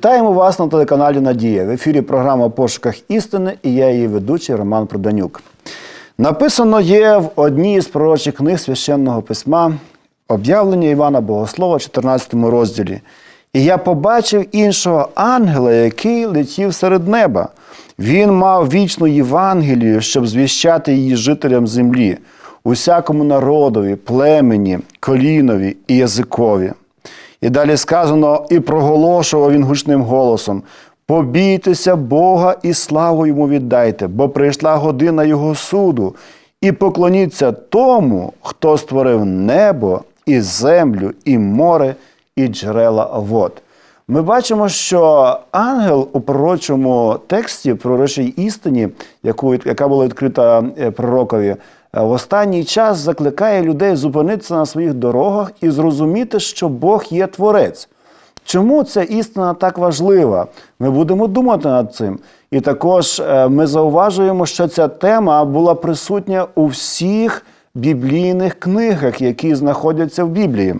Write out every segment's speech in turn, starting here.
Вітаємо вас на телеканалі Надія. В ефірі програма «В пошуках істини і я її ведучий Роман Проданюк. Написано є в одній з пророчих книг священного письма об'явлення Івана Богослова, 14 розділі. І я побачив іншого ангела, який летів серед неба. Він мав вічну Євангелію, щоб звіщати її жителям землі, усякому народові, племені, колінові і язикові. І далі сказано, і проголошував він гучним голосом: Побійтеся Бога і славу йому віддайте, бо прийшла година Його суду, і поклоніться тому, хто створив небо, і землю, і море, і джерела вод. Ми бачимо, що ангел у пророчому тексті, пророчій істині, яку, яка була відкрита е, пророкові, в останній час закликає людей зупинитися на своїх дорогах і зрозуміти, що Бог є творець. Чому ця істина так важлива? Ми будемо думати над цим. І також е, ми зауважуємо, що ця тема була присутня у всіх біблійних книгах, які знаходяться в Біблії.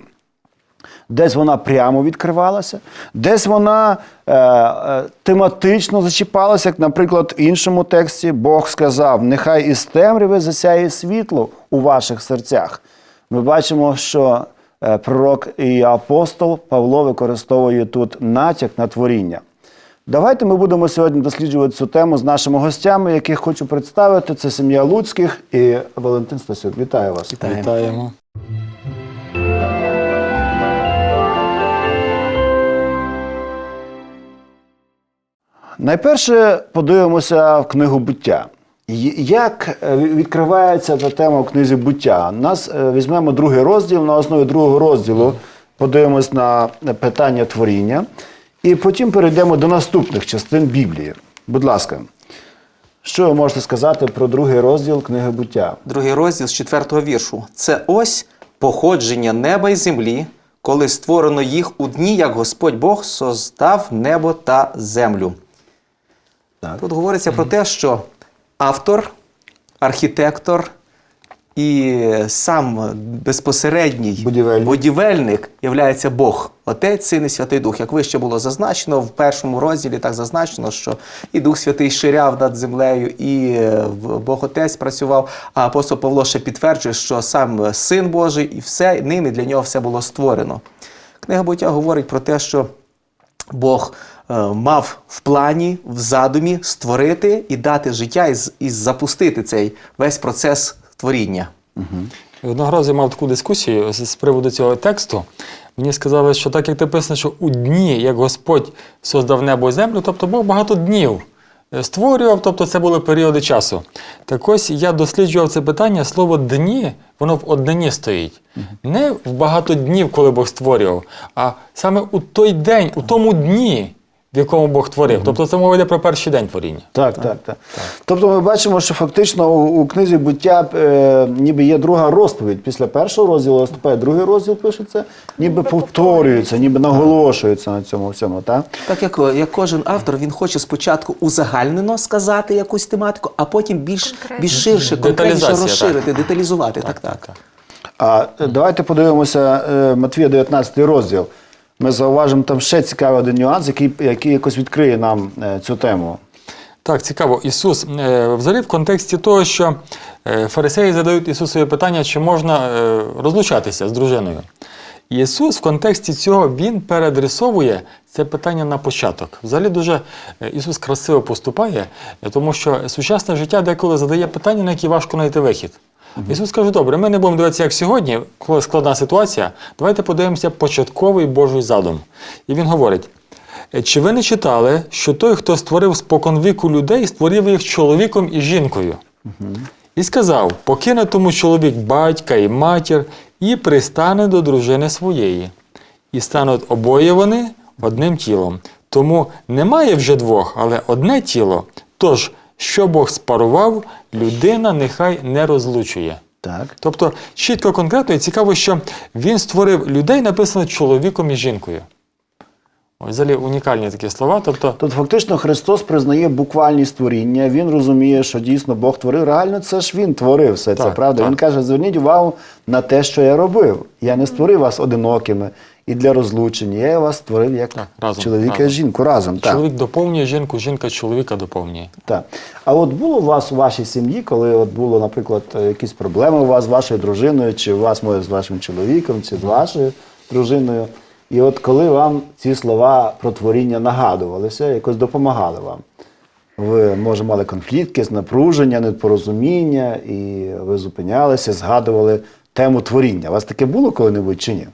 Десь вона прямо відкривалася, десь вона е, е, тематично зачіпалася, як, наприклад, в іншому тексті Бог сказав: нехай із темряви засяє світло у ваших серцях. Ми бачимо, що е, пророк і апостол Павло використовує тут натяк на творіння. Давайте ми будемо сьогодні досліджувати цю тему з нашими гостями, яких хочу представити. Це сім'я Луцьких і Валентин Стасюк. Вітаю вас. Вітаємо. Найперше подивимося в книгу буття. Як е, відкривається ця тема в книзі буття? Нас е, візьмемо другий розділ. На основі другого розділу подивимось на питання творіння, і потім перейдемо до наступних частин Біблії. Будь ласка, що ви можете сказати про другий розділ книги буття? Другий розділ з четвертого віршу. Це ось походження неба і землі, коли створено їх у дні, як Господь Бог создав небо та землю. Так. Тут говориться про те, що автор, архітектор і сам безпосередній Будівельник. будівельник являється Бог, Отець, Син і Святий Дух. Як вище було зазначено в першому розділі, так зазначено, що і Дух Святий ширяв над землею, і е, Бог Отець працював. А апостол Павло ще підтверджує, що сам Син Божий і все ним і для нього все було створено. Книга буття говорить про те, що Бог мав в плані, в задумі створити і дати життя, і, і запустити цей весь процес творіння. Одного разу я мав таку дискусію з з приводу цього тексту. Мені сказали, що так як написано, що у дні, як Господь создав небо і землю, тобто Бог багато днів е, створював, тобто це були періоди часу. Так ось я досліджував це питання, слово дні, воно в однині стоїть. Не в багато днів, коли Бог створював, а саме у той день, у тому дні, в якому Бог творив. Тобто це мова йде про перший день творіння. Так, так, так. Тобто ми бачимо, що фактично у, у книзі буття е, ніби є друга розповідь. Після першого розділу наступає другий розділ, пишеться, ніби повторюється, ніби наголошується на цьому всьому. Так? Так як, як кожен автор, він хоче спочатку узагальнено сказати якусь тематику, а потім більш, більш ширше, конкретніше Деталізація, розширити, деталізувати. Так, так. А е, давайте подивимося е, Матвія 19 розділ. Ми зауважимо там ще цікавий один нюанс, який, який якось відкриє нам е, цю тему. Так, цікаво. Ісус е, взагалі в контексті того, що е, фарисеї задають Ісусові питання, чи можна розлучатися з дружиною. Ісус в контексті цього Він переадресовує це питання на початок. Взагалі дуже Ісус красиво поступає, тому що сучасне життя деколи задає питання, на які важко знайти вихід. Ісус каже, добре, ми не будемо дивитися, як сьогодні, коли складна ситуація, давайте подивимося початковий Божий задум. І він говорить: Чи ви не читали, що той, хто створив споконвіку людей, створив їх чоловіком і жінкою? І сказав: покине тому чоловік батька і матір, і пристане до дружини своєї. І стануть обоє вони одним тілом. Тому немає вже двох, але одне тіло. Тож, що Бог спарував, людина нехай не розлучує. Так. Тобто, чітко конкретно і цікаво, що він створив людей, написано чоловіком і жінкою. Ось взагалі унікальні такі слова. Тобто, Тут фактично Христос признає буквальність творіння. Він розуміє, що дійсно Бог творив. Реально, це ж він творив все це, правда? так. Він каже: зверніть увагу на те, що я робив. Я не створив вас одинокими і для розлучення. Я вас створив як Так, разом, чоловіка і жінку разом. Так. Чоловік доповнює жінку, жінка чоловіка доповнює. Так. А от було у вас у вашій сім'ї, коли от було, наприклад, е, якісь проблеми у вас з вашою дружиною, чи у вас може з вашим чоловіком, чи з вашою дружиною. І от коли вам ці слова про творіння нагадувалися, якось допомагали вам. Ви, може, мали конфлікт, якесь напруження, непорозуміння, і ви зупинялися, згадували тему творіння. У вас таке було коли-небудь чи ні?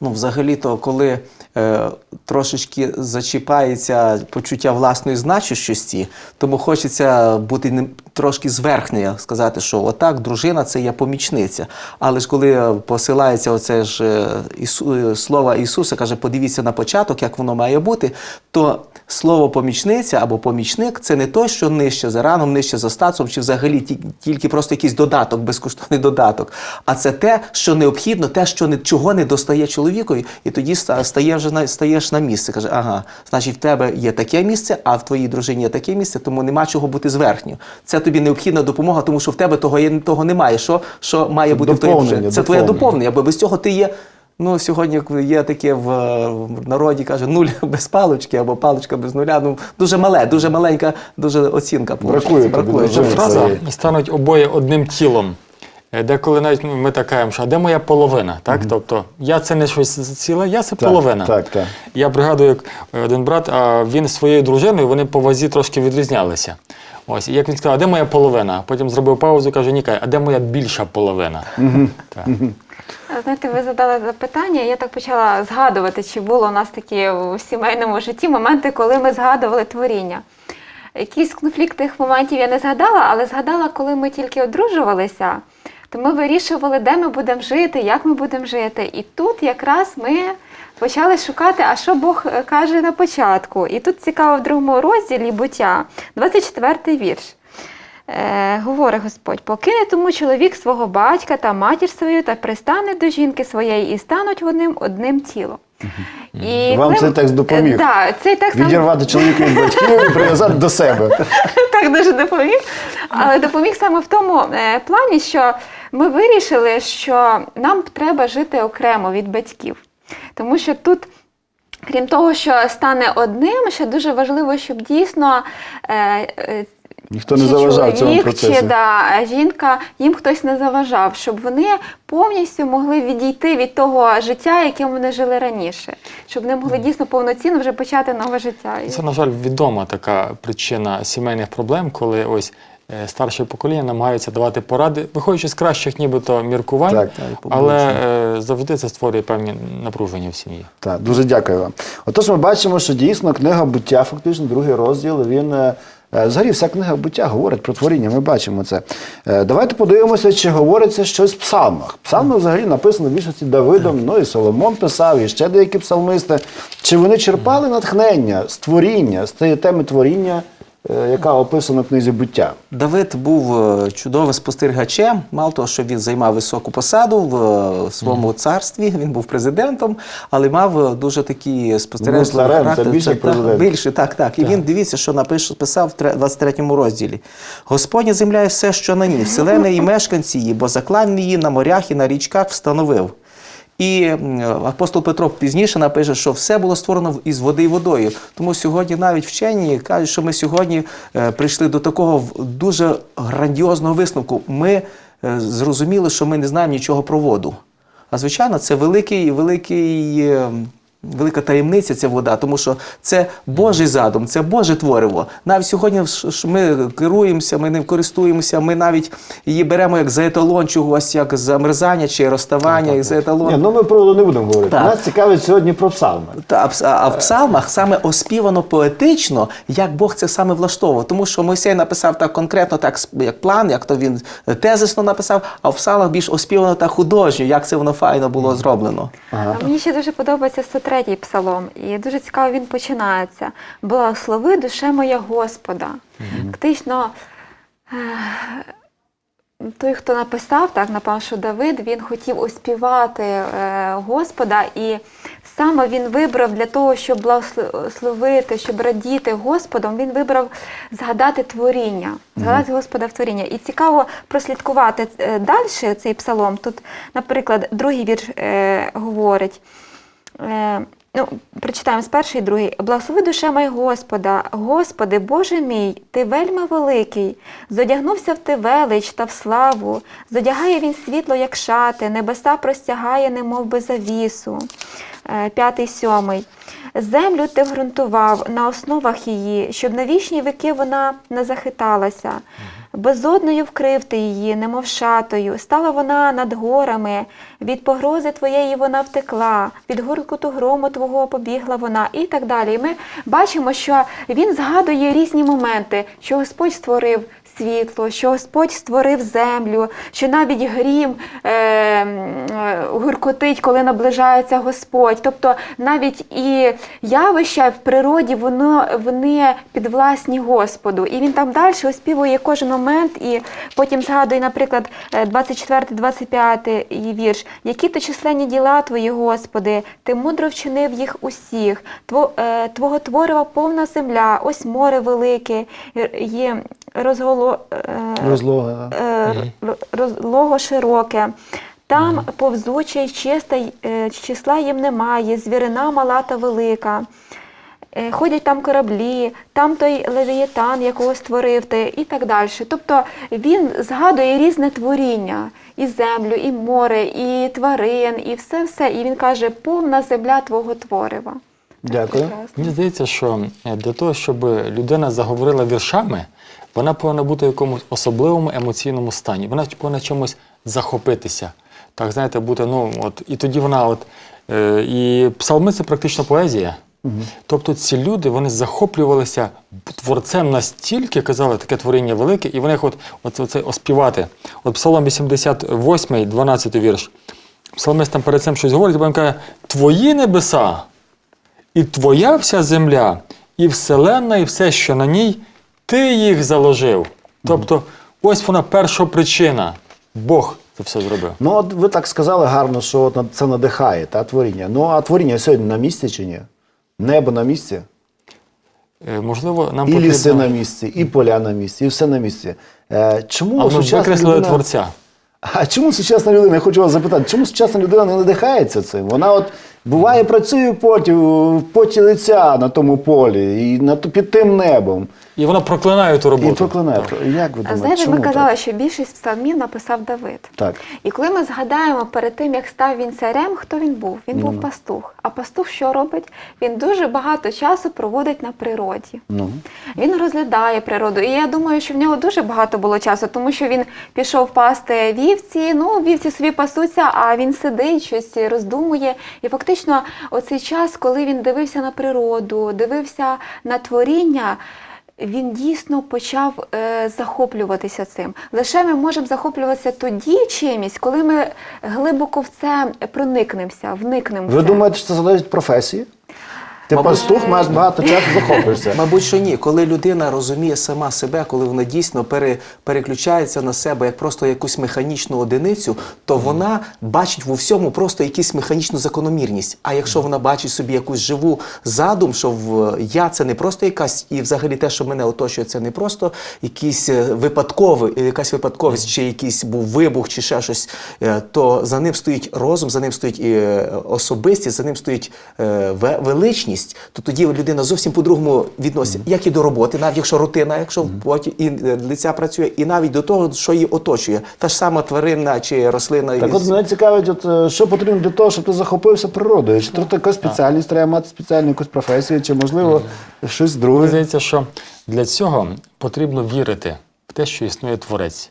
Ну, взагалі-то, коли е, трошечки зачіпається почуття власної значущості, тому хочеться бути не, трошки зверхньо, сказати, що отак, дружина це є помічниця. Але ж коли посилається оце ж е, Ісу, е, слово Ісуса, каже, подивіться на початок, як воно має бути, то слово помічниця або помічник це не той, що нижче за раном, нижче за статусом, чи взагалі ті- тільки просто якийсь додаток, безкоштовний додаток. А це те, що необхідно, те, що не, чого не достає чоловікові, і тоді ста- стає вже стаєш на місце. Каже, ага, значить, в тебе є таке місце, а в твоїй дружині є таке місце, тому нема чого бути зверхньо. Це тобі необхідна допомога, тому що в тебе того є того немає. Що, що має бути в твоїй дружині? Це твоє доповнення. бо без цього ти є. Ну, сьогодні є таке в, в народі, каже, нуль без палички або паличка без нуля. Ну, дуже мале, дуже маленька, дуже оцінка. Бракує Бракує. дружини. Фраза Це- стануть обоє одним тілом. Е, Деколи навіть ми так кажемо, що а де моя половина? Так? Тобто я це не щось ціле, я це Так, половина. так, так. Я пригадую, як один брат, а він зі своєю дружиною, вони по вазі трошки відрізнялися. Ось, і як він сказав, а де моя половина? Потім зробив паузу і каже, Нікай, а де моя більша половина? Так. Знаєте, ви задали запитання, я так почала згадувати, чи було у нас такі в сімейному житті моменти, коли ми згадували творіння. Якісь конфліктних моментів я не згадала, але згадала, коли ми тільки одружувалися, то ми вирішували, де ми будемо жити, як ми будемо жити. І тут якраз ми почали шукати, а що Бог е, каже на початку. І тут цікаво в другому розділі буття, 24 вірш. Е, говорить Господь, покине тому чоловік свого батька та матір свою та пристане до жінки своєї і стануть одним одним тілом. І Вам коли- цей текст допоміг? Да, цей текст нам Відірвати чоловіка від батьків і прив'язати до себе. так дуже допоміг. Але допоміг саме в тому е, плані, що ми вирішили, що нам треба жити окремо від батьків. Тому що тут. Крім того, що стане одним, ще дуже важливо, щоб дійсно е, е, Ніхто не чи заважав цьому чоловік, процесу. Чи да, жінка, їм хтось не заважав, щоб вони повністю могли відійти від того життя, яким вони жили раніше, щоб вони могли дійсно повноцінно вже почати нове життя. Це, на жаль, відома така причина сімейних проблем, коли ось старше покоління намагаються давати поради, виходячи з кращих нібито міркувань, Так, так, але е, завжди це створює певні напруження в сім'ї. Так, дуже дякую вам. Отож, ми бачимо, що дійсно книга буття, фактично, другий розділ, він. е, е, Взагалі, вся книга буття говорить про творіння, ми бачимо це. Е, Давайте подивимося, чи говориться щось в псалмах. Псалми взагалі написано в більшості Давидом, ну і Соломон писав, і ще деякі псалмисти. Чи вони черпали натхнення з творіння, з цієї теми творіння, е, яка описана в книзі буття? Давид був е, чудовим спостерігачем. Мало того, що він займав високу посаду в е, своєму царстві, він був президентом, але мав е, дуже такі Ну, царем, це характер. більше як так, більше, так, так. І він дивіться, що напише, писав в тре- 23 розділі. Господня земля і все, що на ній, вселене і мешканці її, бо заклан її на морях і на річках встановив. І апостол Петро пізніше напише, що все було створено із води і водою. Тому сьогодні навіть вчені кажуть, що ми сьогодні е, прийшли до такого дуже грандіозного висновку. Ми е, зрозуміли, що ми не знаємо нічого про воду. А звичайно, це великий, великий. Велика таємниця ця вода, тому що це Божий задум, це Боже твориво. Навіть сьогодні ми керуємося, ми ним користуємося, ми навіть її беремо як за еталон чогось, як замерзання чи розставання, як за еталон. Ні, ну ми про воду не будемо говорити. Так. Нас цікавить сьогодні про псалми. Та, а а в псалмах саме оспівано поетично, як Бог це саме влаштовував. Тому що Мойсей написав так конкретно, так як план, як то він е, тезисно написав, а в псалмах більш оспівано так художньо, як це воно файно було зроблено. Ага. А Мені ще дуже подобається 103-й псалом, і дуже цікаво він починається. Благослови душе моя Господа. Фактично, е, той, хто написав, так, напевно, що Давид, він хотів оспівати е, Господа, і саме він вибрав для того, щоб благословити, щоб радіти Господом, він вибрав згадати творіння, згадати Господа в творіння. І цікаво прослідкувати е, далі цей псалом. Тут, наприклад, другий вірш е, говорить. Е, Ну, прочитаємо з першої і другої. Благослови душа моя Господа, Господи, Боже мій, Ти вельми великий, зодягнувся в Ти велич та в славу, зодягає він світло, як шати, небеса простягає, немов би завісу. Е, П'ятий, сьомий. Землю ти вґрунтував на основах її, щоб на вічні віки вона не захиталася. Безодною вкрив ти її, немов шатою, стала вона над горами, від погрози твоєї вона втекла, від гуркоту грому твого побігла вона, і так далі. І ми бачимо, що він згадує різні моменти, що Господь створив світло, що Господь створив землю, що навіть грім е, е, гуркотить, коли наближається Господь. Тобто навіть і явища в природі воно, вони підвласні Господу. І він там далі оспівує кожен момент, і потім згадує, наприклад, 24-25 вірш, які то численні діла твої, Господи, ти мудро вчинив їх усіх. Е, Твого творива повна земля, ось море велике, є розголо, е, Розлога. е, розлого широке. Там повзуче й чиста, е, числа їм немає, звірина мала та велика. Ходять там кораблі, там той левієтан, якого створив ти, і так далі. Тобто він згадує різне творіння, і землю, і море, і тварин, і все-все. І він каже, повна земля твого творива. Дякую. Мені здається, що для того, щоб людина заговорила віршами, вона повинна бути в якомусь особливому емоційному стані. Вона повинна чимось захопитися. Так, знаєте, бути, ну, от, і тоді вона, от, е, і псалми це практично поезія. Тобто ці люди вони захоплювалися творцем настільки, казали, таке творіння велике, і вони їх от, от, оце оспівати. От Псалом 88, 12 вірш. Псалмист там перед цим щось говорить, і він каже: Твої небеса і твоя вся земля, і вселенна, і все, що на ній, ти їх заложив. Тобто, ось вона перша причина. Бог це все зробив. Ну, от ви так сказали гарно, що от це надихає та творіння. Ну, а творіння сьогодні на місці чи ні? Небо на місці, Е, Можливо, нам і потрібно... ліси на місці, і поля на місці, і все на місці. Е, чому А ми сучасна викреслили людина... творця. А чому сучасна людина, я хочу вас запитати, чому сучасна людина не надихається цим? Вона от буває працює в поті, в поті лиця на тому полі, і на, під тим небом, І вона проклинає ту роботу. і проклинає. Як ви думаєте, знаєте, чому ми казали, так? що більшість псалмів написав Давид. Так. І коли ми згадаємо перед тим, як став він царем, хто він був? Він Ну. був пастух. А пастух що робить? Він дуже багато часу проводить на природі. Ну. Він розглядає природу. І я думаю, що в нього дуже багато було часу, тому що він пішов пасти вівці. Ну, вівці собі пасуться, а він сидить, щось роздумує. І фактично, оцей час, коли він дивився на природу, дивився на творіння. Він дійсно почав е, захоплюватися цим. Лише ми можемо захоплюватися тоді чимось, коли ми глибоко в це проникнемося, вникнемо. Ви думаєте, що це залежить професії? Ти Мабуть, пастух, маєш багато часу захоплюєшся. Мабуть, що ні. Коли людина розуміє сама себе, коли вона дійсно пере, переключається на себе як просто якусь механічну одиницю, то вона бачить в всьому просто якусь механічну закономірність. А якщо вона бачить собі якусь живу задум, що в я це не просто якась, і взагалі те, що мене оточує, це не просто якийсь е, випадковий, е, якась випадковість, чи якийсь був вибух, чи ще щось, е, то за ним стоїть розум, за ним стоїть і особистість, за ним стоїть е, ве- то тоді людина зовсім по-другому відноситься, як і до роботи, навіть якщо рутина, якщо в поті і е, лиця працює, і навіть до того, що її оточує. Та ж сама тварина чи рослина. Так із- от мене цікавить, от, е, що потрібно для того, щоб ти захопився природою. Чи то така спеціальність, треба мати спеціальну якусь професію, чи можливо щось Мені друге. здається, що для цього потрібно вірити в те, що існує творець.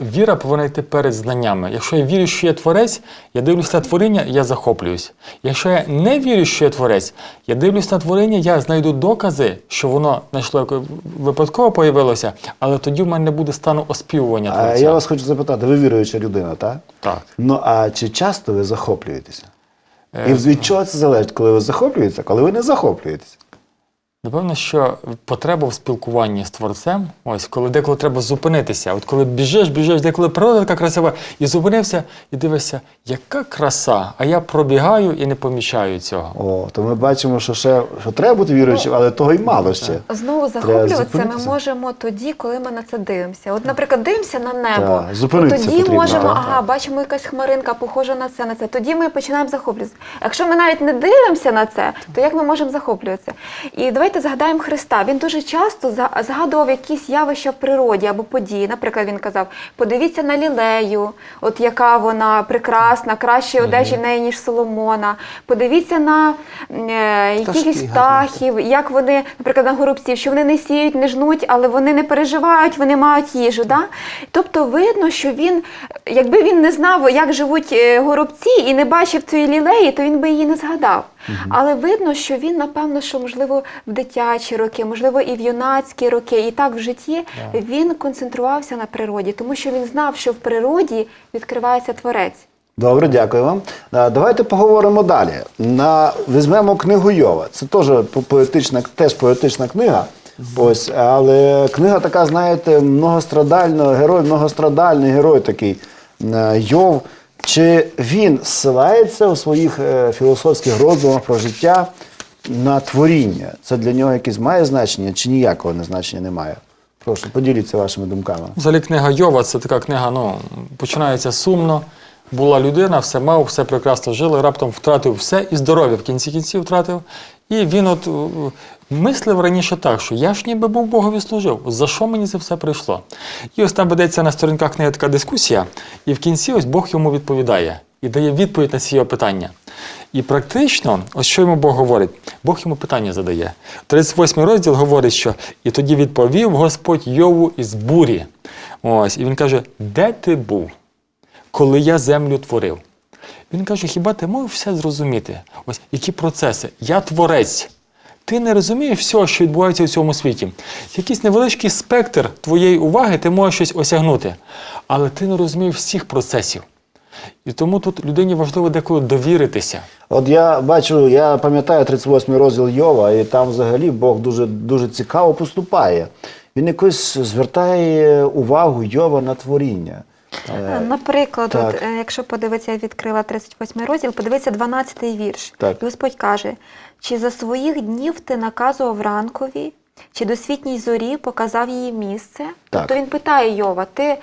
Віра повинна йти перед знаннями. Якщо я вірю, що є творець, я дивлюсь на творіння, я захоплююсь. Якщо я не вірю, що є творець, я дивлюсь на творіння, я знайду докази, що воно знайшло випадково появилося, але тоді в мене не буде стану оспівування А я вас хочу запитати, ви віруюча людина, так? Так. Ну а чи часто ви захоплюєтеся? Е, І від чого це залежить, коли ви захоплюєтеся, коли ви не захоплюєтеся? Напевно, що потреба в спілкуванні з творцем, ось коли деколи треба зупинитися. От коли біжиш, біжиш, деколи природа така красива, і зупинився, і дивишся, яка краса, а я пробігаю і не помічаю цього. О, то ми бачимо, що ще що треба бути віруючим, але того й мало ще. Знову захоплюватися ми можемо тоді, коли ми на це дивимося. От, наприклад, дивимося на небо. Так, зупинитися тоді потрібно, можемо, так, ага, так. бачимо якась хмаринка, похожа на це, на це. Тоді ми починаємо захоплюватися. Якщо ми навіть не дивимося на це, то як ми можемо захоплюватися? І давайте згадаємо Христа. Він дуже часто згадував якісь явища в природі або події. Наприклад, він казав: подивіться на лілею, от яка вона прекрасна, кращі одежі в неї, ніж Соломона. Подивіться на е, якихось птахів, як вони, наприклад, на горобців, що вони не сіють, не жнуть, але вони не переживають, вони мають їжу. Да? Тобто видно, що він, якби він не знав, як живуть е, горобці, і не бачив цієї лілеї, то він би її не згадав. Але видно, що він, напевно, що можливо в дитячі роки, можливо, і в юнацькі роки, і так в житті він концентрувався на природі, тому що він знав, що в природі відкривається творець. Добре, дякую вам. Давайте поговоримо далі. На, візьмемо книгу Йова. Це теж по- поетична, теж поетична книга. Ось, але книга така, знаєте, многострадальна, герой, многострадальний герой такий е, Йов. Чи він зсилається у своїх е, філософських роздумах про життя на творіння? Це для нього якесь має значення чи ніякого не значення немає? Прошу, поділіться вашими думками. Взагалі книга Йова це така книга, ну, починається сумно. Була людина, все мав, все прекрасно жили, раптом втратив все і здоров'я в кінці кінців втратив. І він от е, мислив раніше так, що я ж ніби був Богові служив. За що мені це все прийшло? І ось там ведеться на сторінках книги така дискусія, і в кінці ось Бог йому відповідає і дає відповідь на ці його питання. І практично, ось що йому Бог говорить, Бог йому питання задає. 38 розділ говорить, що і тоді відповів Господь Йову із бурі. Ось, і він каже: Де ти був, коли я землю творив? Він каже: хіба ти можеш все зрозуміти? Ось які процеси? Я творець. Ти не розумієш всього, що відбувається у цьому світі. Якийсь невеличкий спектр твоєї уваги ти можеш щось осягнути, але ти не розумієш всіх процесів. І тому тут людині важливо деколи довіритися. От я бачу, я пам'ятаю 38-й розділ Йова, і там взагалі Бог дуже, дуже цікаво поступає. Він якось звертає увагу Йова на творіння. Е, Наприклад, так. от, е, якщо подивитися, я відкрила 38 розділ, подивитися 12 вірш. Так. І Господь каже: чи за своїх днів ти наказував ранкові, чи до світній зорі показав її місце? Так. Тобто він питає Йова: ти, е,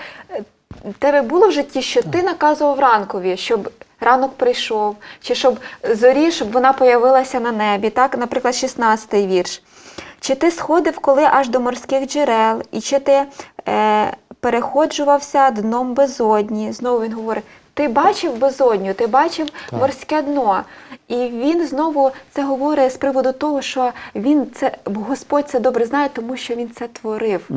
тебе було в житті, що ти наказував ранкові, щоб ранок прийшов, чи щоб зорі, щоб вона появилася на небі? Так, наприклад, 16-й вірш. Чи ти сходив коли аж до морських джерел, і чи ти е, переходжувався дном безодні? Знову він говорить: ти бачив безодню, ти бачив морське дно. І він знову це говорить з приводу того, що він це Господь це добре знає, тому що він це творив.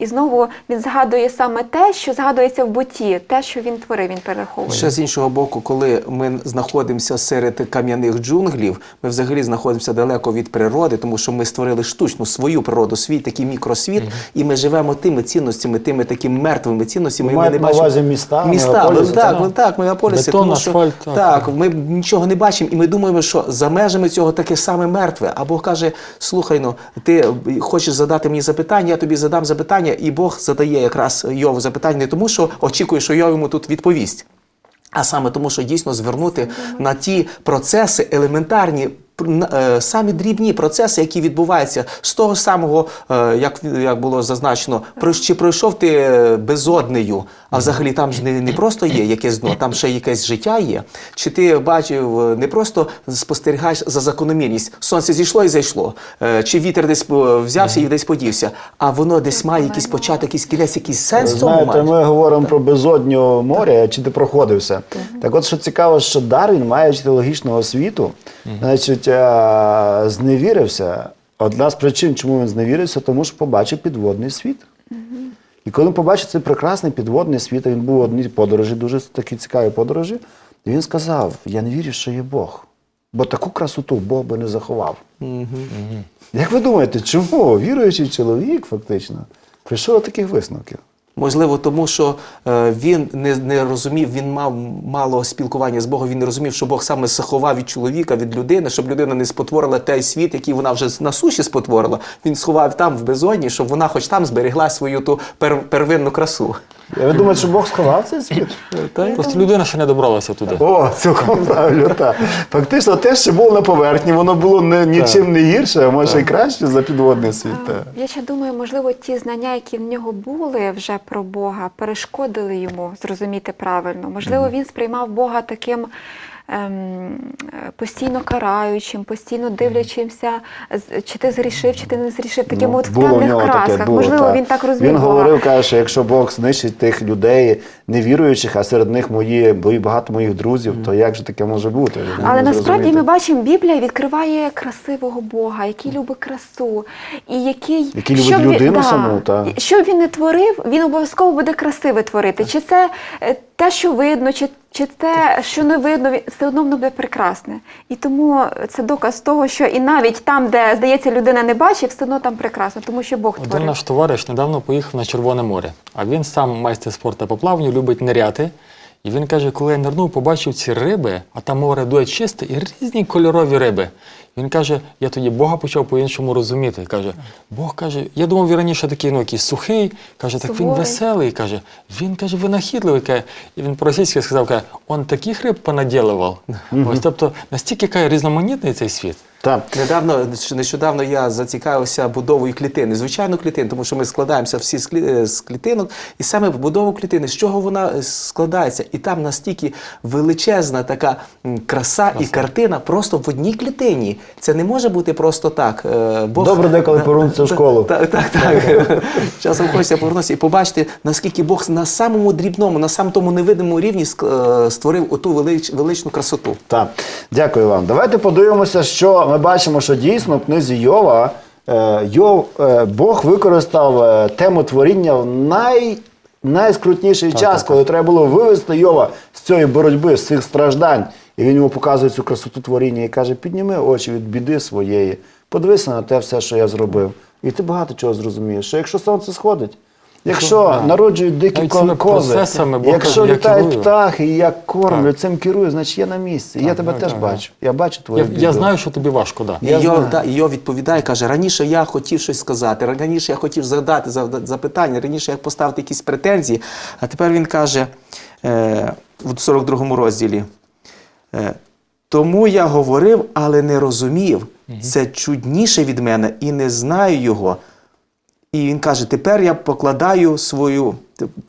І знову він згадує саме те, що згадується в буті, те, що він творив, він перераховує. Ще з іншого боку, коли ми знаходимося серед кам'яних джунглів, ми взагалі знаходимося далеко від природи, тому що ми створили штучну свою природу, свій такий мікросвіт, і ми живемо тими цінностями, тими такими мертвими цінностями. І ми не на бачимо увазі міста, міста. мегаполіси, так, так? так, мегаполіси, Бетон, тому що асфальт, так. так, ми нічого не бачимо, і ми думаємо, що за межами цього таке саме мертве. А Бог каже: слухай, ну ти хочеш задати мені запитання, я тобі задам запитання, і Бог задає якраз Йову запитання не тому, що очікує, що Йов йому тут відповість. А саме тому, що дійсно звернути на ті процеси елементарні, е, самі дрібні процеси, які відбуваються з того самого, е, як, як було зазначено, чи пройшов ти е, безоднею, а взагалі там ж не, не просто є якесь дно, там ще якесь життя є. Чи ти бачив, е, не просто спостерігаєш за закономірність, сонце зійшло і зайшло, е, чи вітер десь взявся і десь подівся, а воно десь має якийсь початок, якийсь кінець, якийсь сенс в цьому має. ми говоримо про безодню моря, чи ти проходився. Так от, що цікаво, що Дарвін, маючи теологічну освіту, значить, е, зневірився. Одна з причин, чому він зневірився, тому що побачив підводний світ. І коли він побачив цей прекрасний підводний світ, він був в одній подорожі, дуже такі цікаві подорожі, і він сказав: Я не вірю, що є Бог. Бо таку красоту Бог би не заховав. Як ви думаєте, чому віруючий чоловік фактично прийшов до таких висновків? Можливо, тому що е, він не, не розумів, він мав мало спілкування з Богом, він не розумів, що Бог саме заховав від чоловіка, від людини, щоб людина не спотворила той світ, який вона вже на суші спотворила. Він сховав там в безодні, щоб вона хоч там зберегла свою ту пер, первинну красу. Ви думаєте, що Бог сховав цей світ? Просто людина ще не добралася туди. О, цілком правильно, так. Фактично, те, що було на поверхні, воно було не, нічим не гірше, а може і краще за підводний світ. так. Я ще думаю, можливо, ті знання, які в нього були вже про Бога, перешкодили йому зрозуміти правильно. Можливо, він сприймав Бога таким. Ем, Постійно караючим, постійно дивлячимся, чи ти зрішив, чи ти не зрішив, таким Ну, от в темних красках. таке, було, Можливо, так. він так розумів. Він говорив, каже, що якщо Бог знищить тих людей невіруючих, а серед них мої, бо і багато моїх друзів, то як же таке може бути? Я Але насправді зрозуміти. ми бачимо, Біблія відкриває красивого Бога, який любить красу, і який, Який любить щоб людину саму, та. Що б він не творив, він обов'язково буде красиве творити. Чи це е, те, що видно, чи, чи те, що не видно, все одно воно буде прекрасне. І тому це доказ того, що і навіть там, де здається, людина не бачить, все одно там прекрасно, тому що Бог Один наш товариш недавно поїхав на Червоне море, а він сам майстер спорту по плаванню, любить ниряти. І він каже, коли я нирнув, побачив ці риби, а там море дує чисте і різні кольорові риби. Він каже, я тоді Бога почав по-іншому розуміти. Каже, Бог каже, я думав, він раніше такий, ну якийсь сухий, каже, так він веселий. Каже, він каже, винахідливий. Каже, і він по-російськи сказав, каже, он таких риб понаділував. Ось тобто настільки каже, різноманітний цей світ. Так. Недавно, нещодавно я зацікавився будовою клітини, звичайно, клітин, тому що ми складаємося всі з е, клітинок, і саме будову клітини, з чого вона е, складається, і там настільки величезна така м, краса і картина просто в одній клітині. Це не може бути просто так. Е, Бог... Добре деколи повернутися в школу. Так, так, так. Часом хочеться повернутися і побачити, наскільки Бог на самому дрібному, на самому тому невидимому рівні створив оту велич, величну красоту. Так, дякую вам. Давайте подивимося, що ми бачимо, що дійсно в книзі Йова е, Йов, е, Бог використав е, тему творіння в най, найскрутніший час, коли треба було вивести Йова з цієї боротьби, з цих страждань. І він йому показує цю красоту творіння і каже: підніми очі від біди своєї, подивися на те все, що я зробив. І ти багато чого зрозумієш. Що якщо сонце сходить, якщо Да. народжують дикі Навіть цими кози, процесами Бог якщо я літають керую. птахи, і я кормлю, Так. цим керую, значить я на місці. І я Так, тебе так, теж так, бачу. Я бачу твою Я, біду. я знаю, що тобі важко, да. І Я знаю. да, і відповідає, каже, раніше я хотів щось сказати, раніше я хотів задати зав- запитання, раніше я поставити якісь претензії, а тепер він каже е, в 42 розділі. Е, тому я говорив, але не розумів. Це чудніше від мене і не знаю його. І він каже: тепер я покладаю свою,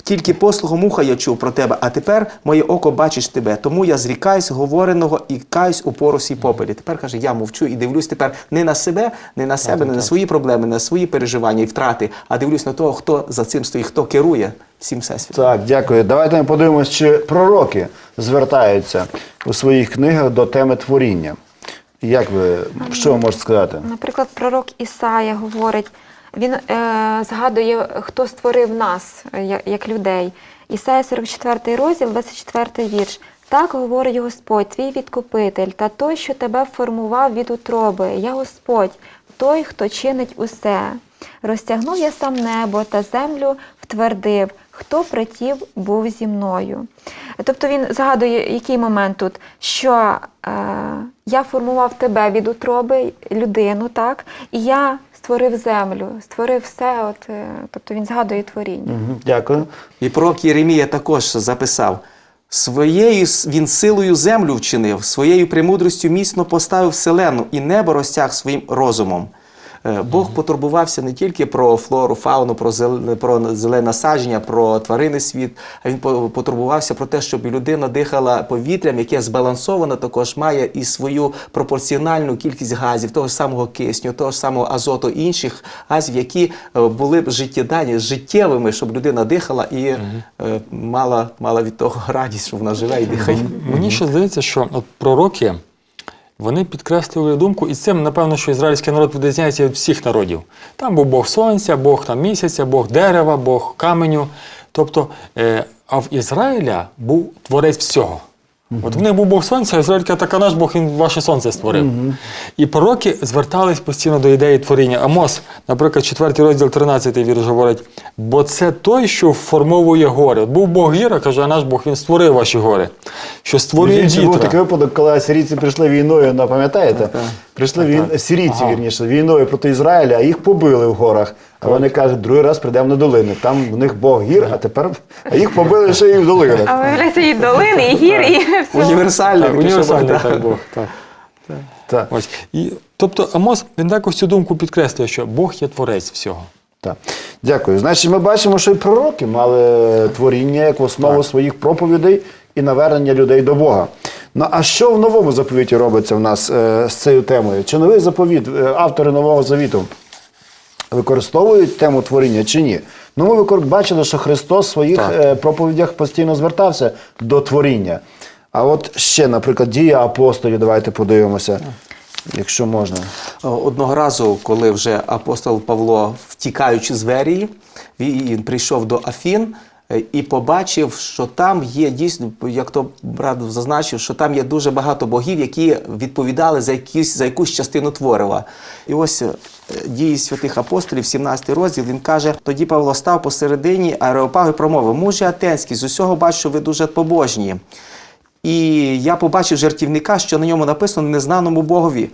тільки послухом уха я чув про тебе, а тепер моє око бачиш тебе. Тому я зрікаюсь говореного і каюсь у поросі попелі. Тепер каже, я мовчу і дивлюсь тепер не на себе, не на себе, не на свої проблеми, не на свої переживання і втрати, а дивлюсь на того, хто за цим стоїть, хто керує всім всесвітом. Так, дякую. Давайте ми подивимось, чи пророки звертаються у своїх книгах до теми творіння. Як ви, що ви можете сказати? Наприклад, пророк Ісая говорить, він е, згадує, хто створив нас е, як людей. Ісая 44 розділ, 24 вірш. Так говорить Господь, твій відкупитель, та той, що тебе формував від утроби. Я Господь, той, хто чинить усе. Розтягнув я сам небо та землю втвердив, хто притів був зі мною. Тобто він згадує, який момент тут, що е, я формував тебе від утроби, людину, так, і я створив землю, створив все. От, е, тобто він згадує творіння. Мгм, Дякую. І пророк Єремія також записав: своєю він силою землю вчинив, своєю премудростю міцно поставив вселену, і небо розтяг своїм розумом. Е, Бог потурбувався не тільки про флору, фауну, про зелене, про зелене насадження, про тваринний світ, а він по- потурбувався про те, щоб людина дихала повітрям, яке збалансовано також має і свою пропорціональну кількість газів, того ж самого кисню, того ж самого азоту інших газів, які е, були б життєдані, життєвими, щоб людина дихала і е, мала, мала від того радість, що вона живе і дихає. Мені ще здається, що от пророки вони підкреслювали думку, і цим, напевно, що ізраїльський народ відрізняється від всіх народів. Там був Бог сонця, Бог там місяця, Бог дерева, Бог каменю. Тобто, е, а в Ізраїля був творець всього. От в них був Бог сонця, а Ізраїль каже, так а наш Бог він ваше сонце створив. І пророки звертались постійно до ідеї творіння. Амос, наприклад, 4 розділ 13 вірш говорить: бо це той, що вформовує гори. От був Бог гіра, каже, а наш Бог він створив ваші гори, що створює Інший був такий випадок, коли асирійці прийшли війною, ну, пам'ятаєте? Прийшли війн... сирійці, вірніше, війною проти Ізраїля, а їх побили в горах. А вони кажуть, другий раз прийдемо на долини. Там в них Бог гір, а тепер а їх побили ще і в долинах. А виявляється, і долини, і гір, і все. Універсальний Так, універсальний так Бог. Так. Так. Ось. І, тобто Амос він також цю думку підкреслює, що Бог є творець всього. Так. Дякую. Значить, ми бачимо, що і пророки мали творіння як основу своїх проповідей і навернення людей до Бога. Ну а що в новому заповіті робиться в нас е, з цією темою? Чи новий заповіт, е, автори нового завіту використовують тему творіння чи ні? Ну, ми бачили, що Христос в своїх Так. е, проповідях постійно звертався до творіння. А от ще, наприклад, дія апостолів, давайте подивимося, якщо можна. Одного разу, коли вже апостол Павло, втікаючи з Верії, він прийшов до Афін е, і побачив, що там є дійсно, як то брат зазначив, що там є дуже багато богів, які відповідали за якісь за якусь частину творива. І ось е, дії святих апостолів, 17 розділ, він каже: тоді Павло став посередині аеропагу і промовив: Мужі атенські, з усього бачу, що ви дуже побожні. І я побачив жертівника, що на ньому написано незнаному Богові.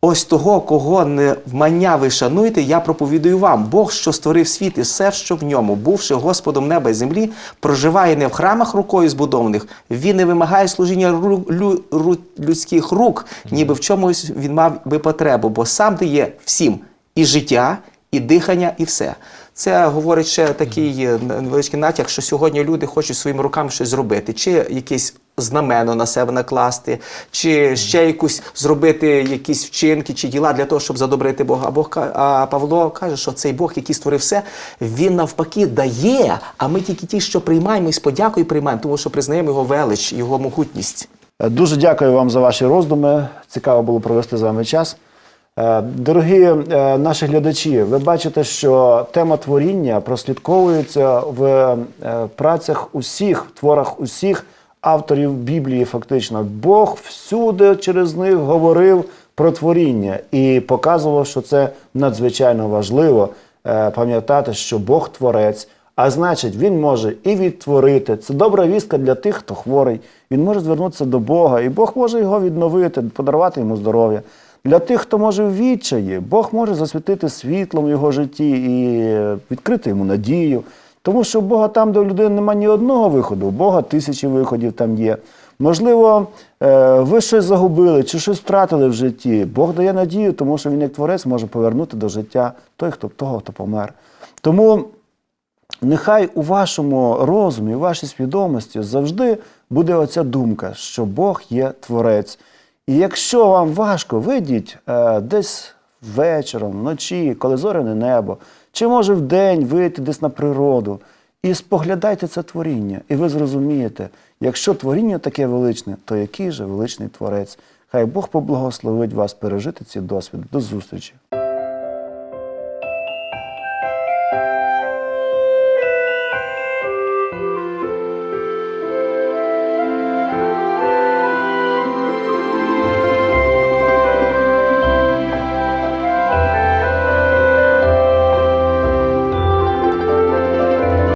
Ось того, кого не вмання ви шануєте, я проповідую вам. Бог, що створив світ і все, що в ньому, бувши Господом неба і землі, проживає не в храмах рукою збудованих. Він не вимагає служіння ру- лю- ру- людських рук, ніби в чомусь він мав би потребу, бо сам дає всім і життя, і дихання, і все. Це говорить ще такий е, невеличкий натяк, що сьогодні люди хочуть своїми руками щось зробити, чи якесь знамено на себе накласти, чи ще якусь зробити якісь вчинки чи діла для того, щоб задобрити Бога. А Бог а Павло каже, що цей Бог, який створив все, він навпаки дає. А ми тільки ті, що приймаємо і з подякою приймаємо, тому що признаємо його велич, його могутність. Е, Дуже дякую вам за ваші роздуми. Цікаво було провести з вами час. Е, Дорогі е, наші глядачі, ви бачите, що тема творіння прослідковується в працях усіх, творах усіх авторів Біблії, фактично. Бог всюди через них говорив про творіння і показував, що це надзвичайно важливо е, пам'ятати, що Бог творець. А значить, він може і відтворити. Це добра вістка для тих, хто хворий. Він може звернутися до Бога, і Бог може його відновити, подарувати йому здоров'я. Для тих, хто може в відчаї, Бог може засвітити світлом його житті і відкрити йому надію. Тому що у Бога там, де у людини немає ні одного виходу, у Бога тисячі виходів там є. Можливо, е, ви щось загубили чи щось втратили в житті. Бог дає надію, тому що він, як творець, може повернути до життя той, хто того, хто помер. Тому Нехай у вашому розумі, у вашій свідомості завжди буде оця думка, що Бог є творець. І якщо вам важко, вийдіть е, десь вечором, вночі, коли зоряне небо, чи може вдень вийти десь на природу і споглядайте це творіння, і ви зрозумієте, якщо творіння таке величне, то який же величний творець? Хай Бог поблагословить вас пережити ці досвіди. До зустрічі!